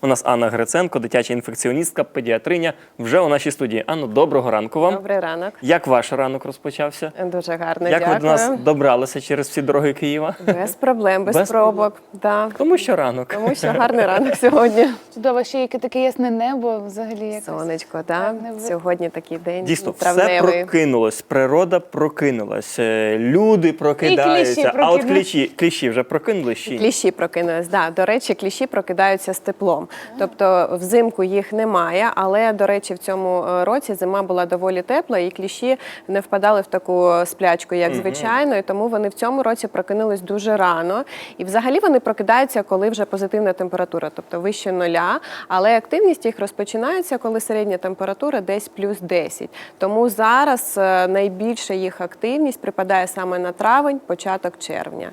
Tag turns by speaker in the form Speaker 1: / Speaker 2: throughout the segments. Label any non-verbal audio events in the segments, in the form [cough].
Speaker 1: У нас Анна Гриценко, дитяча інфекціоністка, педіатриня, вже у нашій студії. Анно, доброго ранку вам.
Speaker 2: Добрий ранок.
Speaker 1: Як ваш ранок розпочався?
Speaker 2: Дуже гарно.
Speaker 1: Як
Speaker 2: дякую.
Speaker 1: ви до нас добралися через всі дороги Києва?
Speaker 2: Без проблем, без,
Speaker 1: Без
Speaker 2: пробок. Да.
Speaker 1: Тому що ранок.
Speaker 2: Тому що гарний ранок [laughs] сьогодні.
Speaker 3: Чудово, ще яке таке ясне небо взагалі якось.
Speaker 2: Сонечко, да.
Speaker 3: Так, не
Speaker 2: Сьогодні такий день
Speaker 1: Дійсно, все
Speaker 2: травневий.
Speaker 1: прокинулось, природа прокинулась, е, люди прокидаються. а от кліщі, кліщі вже прокинулись?
Speaker 2: Кліщі прокинулись. Да. До речі, кліщі прокидаються з теплом. Тобто взимку їх немає, але, до речі, в цьому е, році зима була доволі тепла, і кліщі не впадали в таку сплячку, як звичайно, і тому вони в цьому році прокинулись дуже рано. І взагалі вони прокидаються, коли вже позитивна температура, тобто вище нуля. Але активність їх розпочинається, коли середня температура десь плюс 10. Тому зараз е, найбільша їх активність припадає саме на травень, початок червня.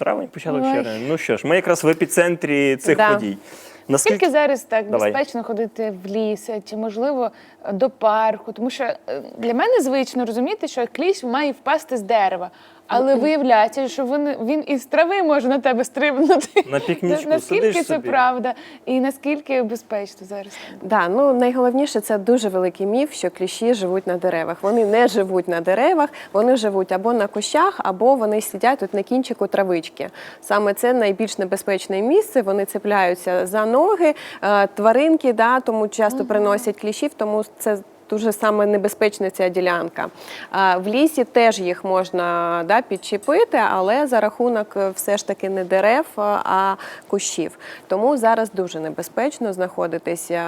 Speaker 1: Травень, початок
Speaker 3: Ой.
Speaker 1: червня. Ну що ж, ми якраз в епіцентрі цих
Speaker 2: Да.
Speaker 1: подій. Наскільки
Speaker 3: Скільки зараз так
Speaker 1: Давай.
Speaker 3: безпечно ходити в ліс, чи можливо до парку? Тому що е, для мене звично розуміти, що кліщ має впасти з дерева. Але виявляється, що він, він із трави може на тебе стрибнути.
Speaker 1: На пікнічку
Speaker 3: наскільки
Speaker 1: сидиш
Speaker 3: це
Speaker 1: собі.
Speaker 3: правда, і наскільки безпечно зараз?
Speaker 2: Да, ну найголовніше це дуже великий міф, що кліщі живуть на деревах. Вони не живуть на деревах, вони живуть або на кущах, або вони сидять тут на кінчику травички. Саме це найбільш небезпечне місце. Вони цепляються за ноги, е, тваринки, да, тому часто приносять кліщів, тому це. Дуже саме небезпечна ця ділянка. А, В лісі теж їх можна да, підчепити, але за рахунок е, все ж таки не дерев, а- а кущів. Тому зараз дуже небезпечно знаходитися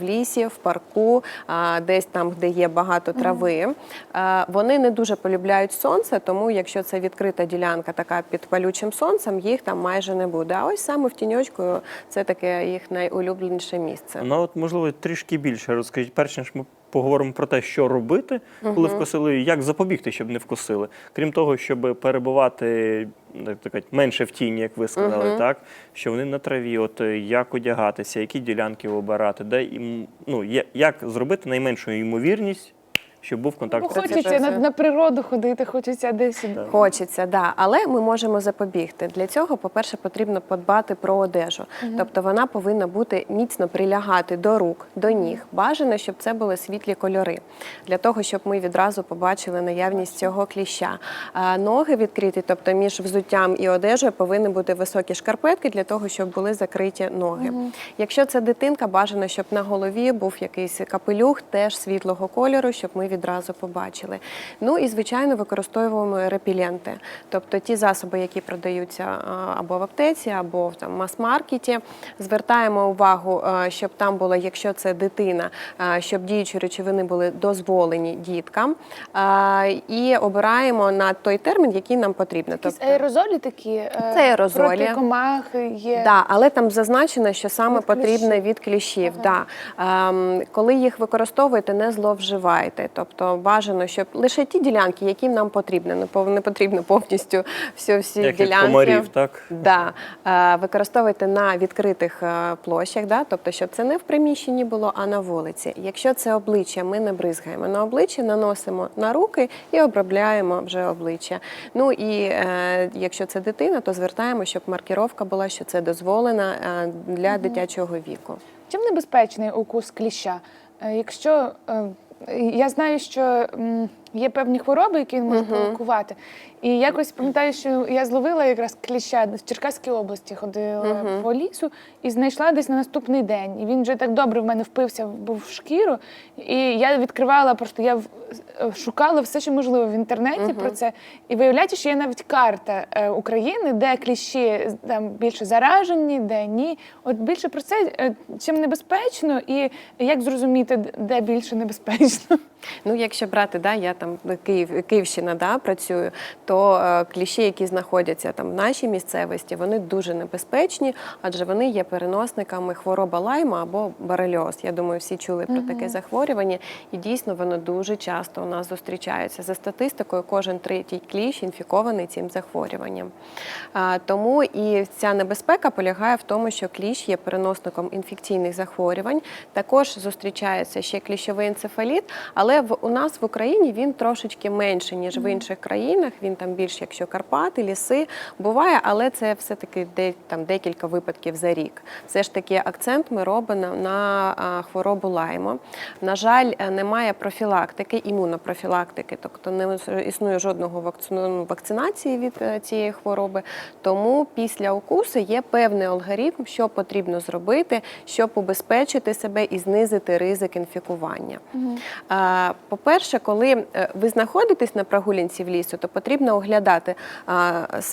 Speaker 2: в лісі, в парку, а, десь там, де є багато трави. А, Вони не дуже полюбляють сонце, тому якщо це відкрита ділянка, така під палючим сонцем, їх там майже не буде. А ось саме в тіньочку це таке їх найулюбленіше місце.
Speaker 1: Ну от можливо трішки більше розкажіть. Перш ніж ми поговоримо про те, що робити, коли вкусили, і як запобігти, щоб не вкусили. Крім того, щоб перебувати так менше в тіні, як ви сказали, так? Що вони на траві, от е, як одягатися, які ділянки обирати, де ну як зробити найменшу ймовірність, щоб був контакт.
Speaker 3: Бо хочеться на, на природу ходити, хочеться десь.
Speaker 2: Хочеться, да, але ми можемо запобігти. Для цього, по-перше, потрібно подбати про одежу. Тобто вона повинна бути міцно прилягати до рук, до ніг. Бажано, щоб це були світлі кольори, для того, щоб ми відразу побачили наявність цього кліща. А ноги відкриті, тобто між взуттям і одежею повинні бути високі шкарпетки для того, щоб були закриті ноги. Якщо це дитинка, бажано, щоб на голові був якийсь капелюх, теж світлого кольору, щоб ми відразу побачили. Ну і звичайно використовуємо репіленти, тобто ті засоби, які продаються або в аптеці, або в там мас-маркеті. Звертаємо увагу, щоб там було, якщо це дитина, щоб діючі речовини були дозволені діткам, і обираємо на той термін, який нам потрібно.
Speaker 3: Якісь аерозолі такі е,
Speaker 2: Тобто Це аерозолі.
Speaker 3: проти комах є.
Speaker 2: Да, але там зазначено, що саме
Speaker 3: Від
Speaker 2: потрібне від кліщів. Да. Ем, коли їх використовуєте, не зловживайте. Тобто бажано, щоб лише ті ділянки, які нам потрібні. Не не потрібно повністю всі, всі
Speaker 1: Як від
Speaker 2: ділянки.
Speaker 1: комарів, так?
Speaker 2: Да. Е, використовуйте на відкритих е, площах, да? тобто, щоб це не в приміщенні було, а на вулиці. Якщо це обличчя, ми не бризгаємо на обличчя, наносимо на руки і обробляємо вже обличчя. Ну і е, якщо це дитина, то звертаємо, щоб маркіровка була, що це дозволено е, для дитячого віку.
Speaker 3: Чим небезпечний укус кліща? Якщо я знаю, що є певні хвороби, які він може провокувати. І якось пам'ятаю, що я зловила якраз кліща в Черкаській області, ходила по лісу і знайшла десь на наступний день. І він вже так добре в мене впився, був в шкіру. І я відкривала, просто я е, шукала все, що можливо в інтернеті про це. І виявляється, що є навіть карта е, України, де кліщі там більше заражені, де ні. От більше про це е, чим небезпечно, і як зрозуміти, де більше небезпечно.
Speaker 2: Ну, якщо брати, да, я там Київ, Київщина да, працюю, то е, кліщі, які знаходяться там в нашій місцевості, вони дуже небезпечні, адже вони є переносниками хвороба лайма або барельоз. Я думаю, всі чули про таке захворювання, і дійсно воно дуже часто у нас зустрічається. За статистикою, кожен третій кліщ інфікований цим захворюванням. А, тому і ця небезпека полягає в тому, що кліщ є переносником інфекційних захворювань. Також зустрічається ще кліщовий енцефаліт, але Але в у нас в Україні він трошечки менше ніж в інших країнах. Він там більше, якщо Карпати, ліси буває, але це все таки де там декілька випадків за рік. Все ж таки акцент ми робимо на а, хворобу лайма. На жаль, е, немає профілактики, імунопрофілактики, тобто не існує жодного вакцину- вакцинації від е, цієї хвороби. Тому після укусу є певний алгоритм, що потрібно зробити, щоб убезпечити себе і знизити ризик інфікування. А, По-перше, коли е, ви знаходитесь на прогулянці в лісу, то потрібно оглядати.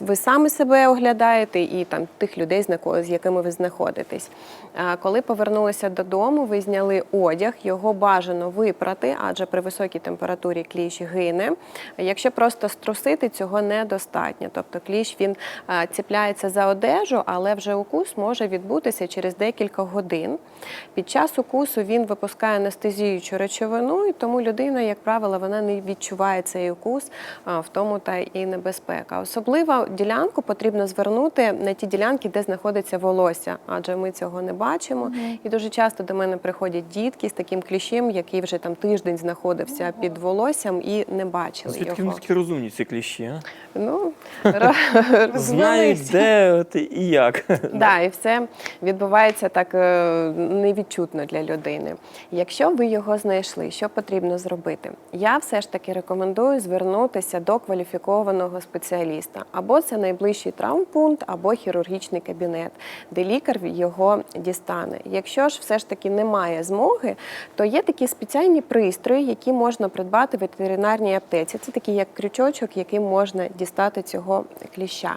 Speaker 2: Ви самі себе оглядаєте і там тих людей, з якими ви знаходитесь. А, Коли повернулися додому, ви зняли одяг, його бажано випрати, адже при високій температурі кліщ гине. Якщо просто струсити, цього недостатньо. Тобто кліщ він ціпляється за одежу, але вже укус може відбутися через декілька годин. Під час укусу він випускає анестезіючу речовину, і тому людина, як правило, вона не відчуває цей укус, в тому та і небезпека. Особливо ділянку потрібно звернути на ті ділянки, де знаходиться волосся, адже ми цього не бачимо. І дуже часто до мене приходять дітки з таким кліщем, який вже там тиждень знаходився під волоссям і не бачили
Speaker 1: Звідки
Speaker 2: його.
Speaker 1: такі розумні ці кліщі? А?
Speaker 2: Ну, [laughs]
Speaker 1: Знають, де от і як. [laughs]
Speaker 2: Да, і все відбувається так е, невідчутно для людини. Якщо ви його знайшли, що потрібно зробити? Я все ж таки рекомендую звернутися до кваліфікованого спеціаліста. Або це найближчий травмпункт, або хірургічний кабінет, де лікар його дістане. Якщо ж все ж таки немає змоги, то є такі спеціальні пристрої, які можна придбати в ветеринарній аптеці. Це такий як крючочок, яким можна дістати цього кліща.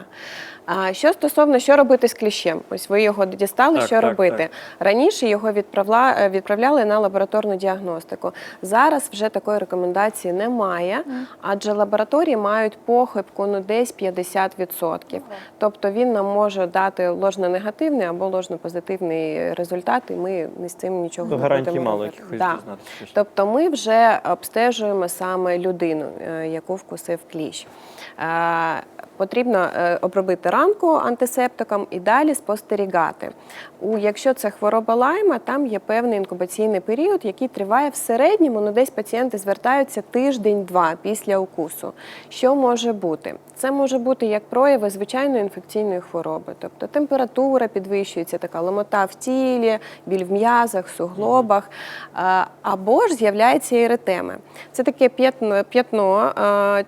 Speaker 2: А що стосовно що робити з кліщем? Ось ви його дістали,
Speaker 1: Так,
Speaker 2: що
Speaker 1: так,
Speaker 2: робити?
Speaker 1: так.
Speaker 2: Раніше його відправля... е, відправляли на лабораторну діагностику. Зараз вже такої рекомендації немає, адже лабораторії мають похибку ну десь 50%. Тобто він нам може дати ложно-негативний або ложно-позитивний результат, і ми не з цим нічого
Speaker 1: То
Speaker 2: не
Speaker 1: гарантії
Speaker 2: будемо
Speaker 1: мало якихось
Speaker 2: Да.
Speaker 1: дізнатися.
Speaker 2: Тобто ми вже обстежуємо саме людину, е, яку вкусив кліщ. Е, Потрібно е, обробити ранку антисептиком і далі спостерігати. Якщо це хвороба лайма, там є певний інкубаційний період, який триває в середньому, ну десь пацієнти звертаються тиждень-два після укусу. Що може бути? Це може бути як прояви звичайної інфекційної хвороби, тобто температура підвищується, така ломота в тілі, біль в м'язах, суглобах, або ж з'являється еритеми. Це таке п'ятно, п'ятно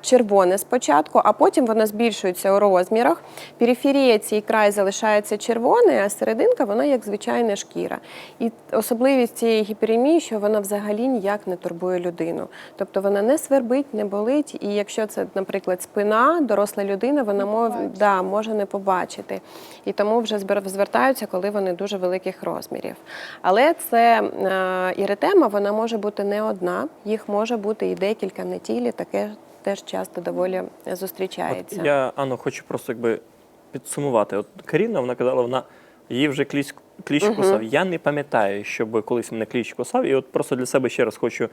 Speaker 2: червоне спочатку, а потім воно збільшується у розмірах. Периферія цей край залишається червоною, а серединка вона як звичайна шкіра. І особливість цієї гіперемії, що вона взагалі ніяк не турбує людину. Тобто вона не свербить, не болить. І якщо це, наприклад, спина, доросла людина, вона мов, да, може не побачити. І тому вже звертаються, коли вони дуже великих розмірів. Але це е, іритема, вона може бути не одна, їх може бути і декілька на тілі, таке теж часто доволі зустрічається.
Speaker 1: От я Анно, хочу просто якби підсумувати. От Каріна, вона казала, вона її вже кліщ, кліщ кусав. Я не пам'ятаю, щоб колись мене кліщ кусав. І от просто для себе ще раз хочу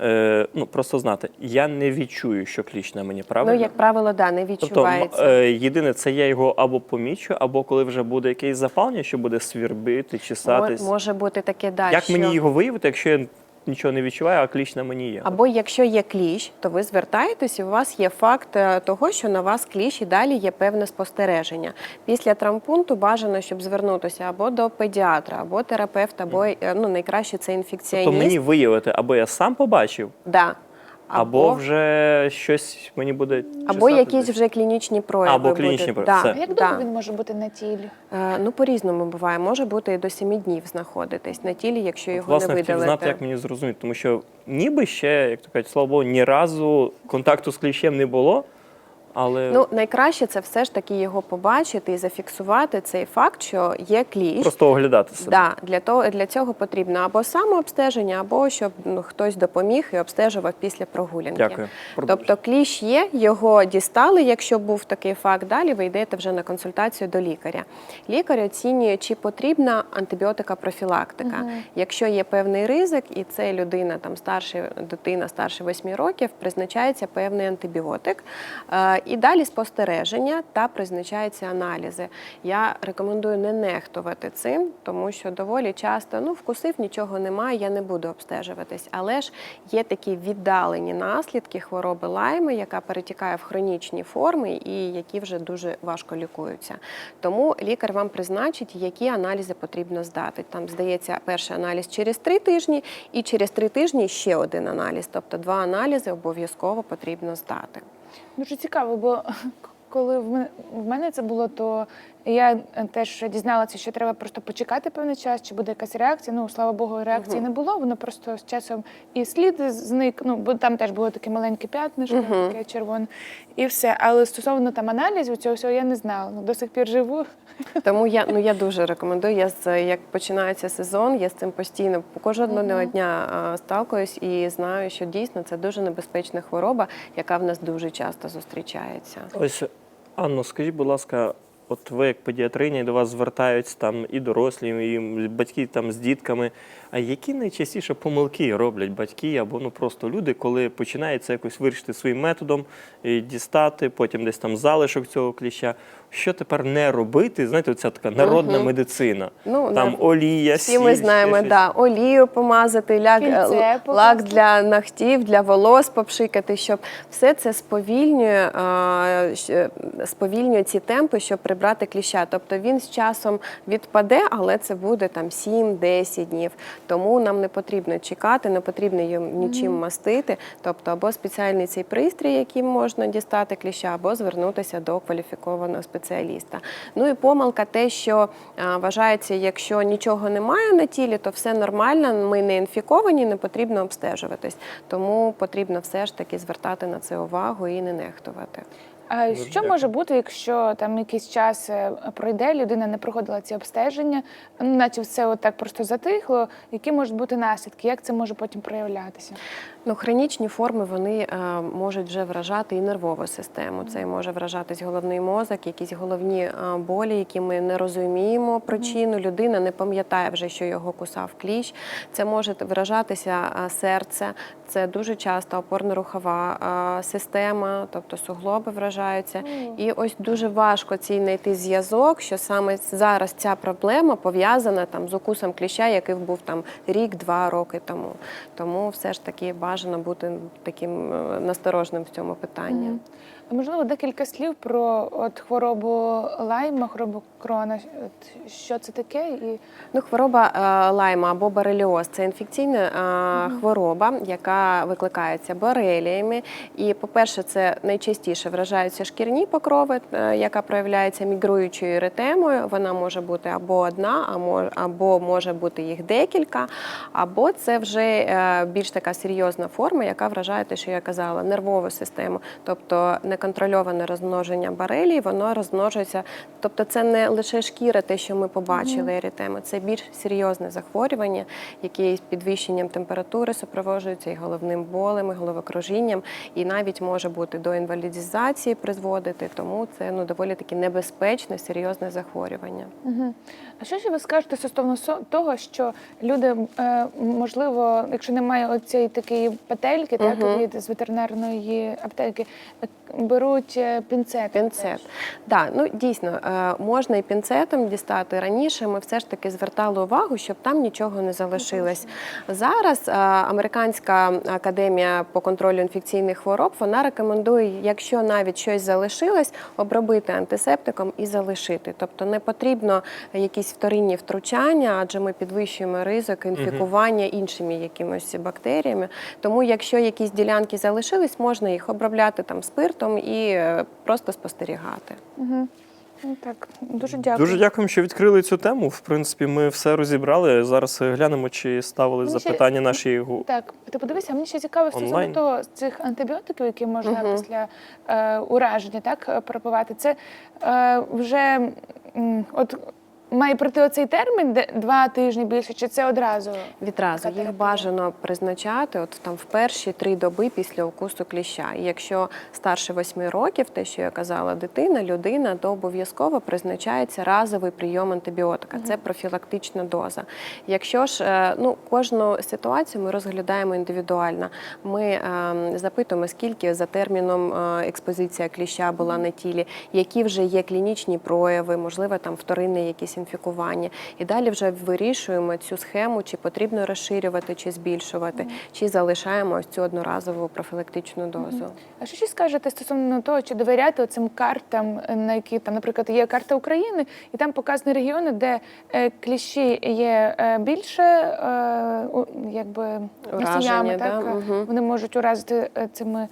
Speaker 1: е, ну, просто знати. Я не відчую, що кліщ на мені правильно.
Speaker 2: Ну, як правило, да, не
Speaker 1: Тобто,
Speaker 2: відчувається.
Speaker 1: е, єдине, це я його або помічу, або коли вже буде якесь запалення, що буде свірбити, чесатись.
Speaker 2: Мо- Може бути таке да,
Speaker 1: Як
Speaker 2: що...
Speaker 1: мені його виявити, якщо я нічого не відчуваю, а кліщ на мені є?
Speaker 2: Або якщо є кліщ, то ви звертаєтесь, і у вас є факт е, того, що на вас кліщ і далі є певне спостереження. Після травмпункту бажано, щоб звернутися або до педіатра, або терапевта, або е, ну найкраще це інфекціоніст.
Speaker 1: Тобто мені виявити, або я сам побачив,
Speaker 2: да.
Speaker 1: Або, вже щось мені буде
Speaker 2: або
Speaker 1: чесати
Speaker 2: якісь
Speaker 1: десь.
Speaker 2: вже клінічні прояви.
Speaker 1: Або клінічні
Speaker 2: будуть.
Speaker 1: прояви,
Speaker 2: Да.
Speaker 3: А як
Speaker 2: да.
Speaker 3: він може бути на тілі?
Speaker 2: Е, Ну, по-різному буває. Може бути і до 7 днів знаходитись на тілі, якщо
Speaker 1: От,
Speaker 2: його
Speaker 1: власне,
Speaker 2: не
Speaker 1: хотів
Speaker 2: видалити.
Speaker 1: знати, як мені зрозуміти, тому що ніби ще, як то кажуть, слава Богу, ні разу контакту з кліщем не було, але
Speaker 2: Ну, найкраще це все ж таки його побачити і зафіксувати цей факт, що є кліщ.
Speaker 1: просто оглядати себе.
Speaker 2: Да, для того для цього потрібно або самообстеження, або щоб ну, хтось допоміг і обстежував після прогулянки.
Speaker 1: Дякую.
Speaker 2: Тобто кліщ є, його дістали, якщо був такий факт. Далі ви йдете вже на консультацію до лікаря. Лікар оцінює, чи потрібна антибіотика профілактика. Якщо є певний ризик, і це людина, там старша дитина, старше 8 років, призначається певний антибіотик. І далі спостереження та призначаються аналізи. Я рекомендую не нехтувати цим, тому що доволі часто ну, вкусив, нічого немає, я не буду обстежуватись. Але ж є такі віддалені наслідки хвороби лайми, яка перетікає в хронічні форми і які вже дуже важко лікуються. Тому лікар вам призначить, які аналізи потрібно здати. Там здається перший аналіз через три тижні, і через три тижні ще один аналіз. Тобто два аналізи обов'язково потрібно здати.
Speaker 3: Дуже цікаво, бо [laughs] коли в мене, це було, то я е, теж дізналася, що треба просто почекати певний час, чи буде якась реакція. Ну, слава Богу, реакції не було. Воно просто з часом і слід зник. Ну, бо там теж було таке маленьке п'ятнишко, таке червоне, і все. Але стосовно там аналізів, цього всього я не знала. Ну, до сих пір живу.
Speaker 2: Тому я ну я дуже рекомендую. Я з як починається сезон, я з цим постійно кожного дня сталкуюсь і знаю, що дійсно це дуже небезпечна хвороба, яка в нас дуже часто зустрічається.
Speaker 1: Ось, Анно, скажіть, будь ласка, от ви як педіатриня, до вас звертаються там і дорослі, і батьки там з дітками. А які найчастіше помилки роблять батьки або ну просто люди, коли починається якось вирішити своїм методом, і дістати, потім десь там залишок цього кліща. Що тепер не робити? Знаєте, це така народна медицина.
Speaker 2: Ну,
Speaker 1: там
Speaker 2: да.
Speaker 1: олія,
Speaker 2: Всі ми знаємо,
Speaker 1: ще
Speaker 2: да, олію помазати, ляк,
Speaker 3: Кільце
Speaker 2: лак для ногтів, для волос попшикати, щоб все це сповільнює, а, сповільнює ці темпи, щоб прибрати кліща. Тобто він з часом відпаде, але це буде там 7-10 днів. Тому нам не потрібно чекати, не потрібно їм нічим мастити. Тобто або спеціальний цей пристрій, яким можна дістати кліща, або звернутися до кваліфікованого спеціаліста. Ну і помилка те, що а, вважається, якщо нічого немає на тілі, то все нормально, ми не інфіковані, не потрібно обстежуватись. Тому потрібно все ж таки звертати на це увагу і не нехтувати.
Speaker 3: А що
Speaker 1: дякую.
Speaker 3: може бути, якщо там якийсь час е, пройде, людина не проходила ці обстеження, ну, наче все отак просто затихло. Які можуть бути наслідки? Як це може потім проявлятися?
Speaker 2: Ну, хронічні форми вони е, можуть вже вражати і нервову систему. Це може вражатись головний мозок, якісь головні е, болі, які ми не розуміємо причину. Людина не пам'ятає вже, що його кусав кліщ. Це може вражатися е, серце. Це дуже часто опорно-рухова е, система, тобто суглоби вражаються. І ось дуже важко цей знайти зв'язок, що саме зараз ця проблема пов'язана там з укусом кліща, який був там рік-два роки тому. Тому все ж таки бажано бути таким е, насторожним в цьому питанні.
Speaker 3: Можливо, декілька слів про от хворобу лайма, хворобу крона. От, що це таке? І
Speaker 2: Ну, хвороба е, лайма або бореліоз це інфекційна е, хвороба, яка викликається бореліями. І, по-перше, це найчастіше вражаються шкірні покрови, е, яка проявляється мігруючою еретемою. Вона може бути або одна, або може бути їх декілька, або це вже е, більш така серйозна форма, яка вражає те, що я казала, нервову систему, тобто неконтрольоване розмноження борелій, воно розмножується. Тобто, це не лише шкіра, те, що ми побачили ерітему, це більш серйозне захворювання, яке з підвищенням температури супроводжується і головним болем, і головокружінням, і навіть може бути до інвалідизації призводити. Тому це ну доволі таки небезпечне, серйозне захворювання.
Speaker 3: Угу. А що ж ви скажете стосовно того, що люди, е, можливо, якщо немає оцієї такої петельки, так від з ветеринарної аптеки, беруть е, пінцет?
Speaker 2: Пінцет. Да, ну дійсно е, можна і пінцетом дістати. Раніше ми все ж таки звертали увагу, щоб там нічого не залишилось. Зараз е, Американська академія по контролю інфекційних хвороб вона рекомендує, якщо навіть щось залишилось, обробити антисептиком і залишити. Тобто не потрібно якісь вторинні втручання, адже ми підвищуємо ризик інфікування іншими якимось бактеріями. Тому, якщо якісь ділянки залишились, можна їх обробляти там спиртом і е, просто спостерігати.
Speaker 3: Угу. Так, дуже дякую.
Speaker 1: Дуже дякуємо, що відкрили цю тему. В принципі, ми все розібрали. Зараз е, глянемо, чи ставили
Speaker 3: Мені ще-
Speaker 1: запитання наші гу-
Speaker 3: Так, ти подивися, мені ще цікаво стосовно того цих антибіотиків, які можна
Speaker 2: угу.
Speaker 3: після е, ураження так е, пропивати. Це е, вже от має пройти оцей термін, де два тижні більше, чи це одразу?
Speaker 2: Відразу їх бажано призначати от там в перші три доби після укусу кліща. І якщо старше 8 років, те, що я казала, дитина, людина, то обов'язково призначається разовий прийом антибіотика. Це профілактична доза. Якщо ж е, ну кожну ситуацію ми розглядаємо індивідуально. Ми е, запитуємо, скільки за терміном е, експозиція кліща була на тілі, які вже є клінічні прояви, можливо, там вторинне якісь інфікування. І далі вже вирішуємо цю схему, чи потрібно розширювати, чи збільшувати, чи залишаємо ось цю одноразову профілактичну дозу.
Speaker 3: А що ще скажете стосовно того, чи довіряти цим картам, на які там, наприклад, є карта України, і там показані регіони, де е, кліщі є е, більше, е, якби
Speaker 2: Ураження,
Speaker 3: носіями,
Speaker 2: да?
Speaker 3: так?
Speaker 2: Мгм.
Speaker 3: Вони можуть уразити цими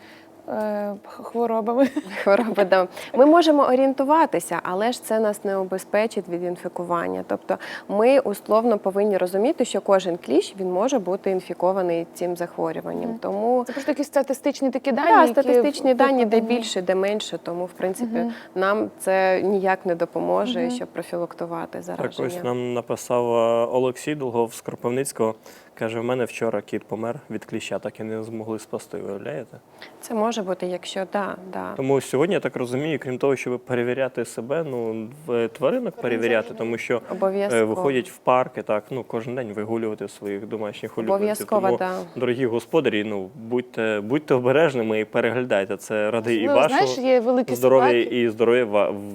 Speaker 3: хворобами. [laughs]
Speaker 2: Хвороби, да. Ми можемо орієнтуватися, але ж це нас не обезпечить від інфікування. Тобто ми условно повинні розуміти, що кожен кліщ він може бути інфікований цим захворюванням. Тому
Speaker 3: Це просто якісь статистичні такі дані.
Speaker 2: Да,
Speaker 3: які
Speaker 2: статистичні дані, де більше, де менше. Тому, в принципі, нам це ніяк не допоможе, щоб профілактувати
Speaker 1: Так,
Speaker 2: зараження.
Speaker 1: ось нам написав е, Олексій Долгов з Кропивницького. Каже, в мене вчора кіт помер від кліща, так і не змогли спасти, виявляєте?
Speaker 2: Це може бути, якщо да, да.
Speaker 1: Тому сьогодні я так розумію, крім того, щоб перевіряти себе, ну в тваринок перевіряти, тому що е,
Speaker 2: Обов'язково.
Speaker 1: виходять в парки, так ну кожен день вигулювати своїх домашніх улюбленців. Тому,
Speaker 2: да.
Speaker 1: дорогі господарі, ну будьте будьте обережними і переглядайте це ради і
Speaker 3: Ну,
Speaker 1: вашого
Speaker 3: великі
Speaker 1: здоров'я
Speaker 3: собаки.
Speaker 1: і здоров'я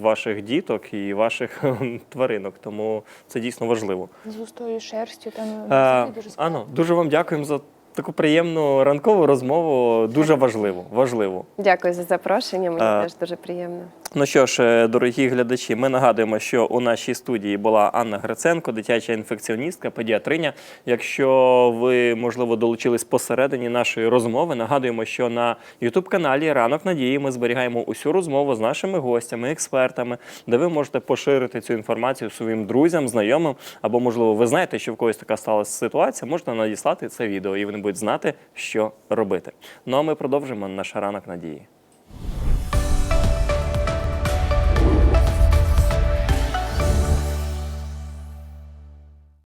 Speaker 1: ваших діток і ваших [laughs] тваринок. Тому це дійсно важливо.
Speaker 3: з густою шерстю. Там
Speaker 1: Е,
Speaker 3: взагалі дуже складно.
Speaker 1: Ано, дуже вам дякуємо за таку приємну ранкову розмову. Дуже важливу. важливу.
Speaker 2: Дякую за запрошення. Мені
Speaker 1: А,
Speaker 2: теж дуже приємно.
Speaker 1: Ну що ж, е, дорогі глядачі, ми нагадуємо, що у нашій студії була Анна Гриценко, дитяча інфекціоністка, педіатриня. Якщо ви, можливо, долучились посередині нашої розмови, нагадуємо, що на Ютуб-каналі Ранок Надії ми зберігаємо усю розмову з нашими гостями, експертами, де ви можете поширити цю інформацію своїм друзям, знайомим, або, можливо, ви знаєте, що в когось така сталася ситуація, можете надіслати це відео, і вони будуть знати, що робити. Ну а ми продовжимо наш ранок надії.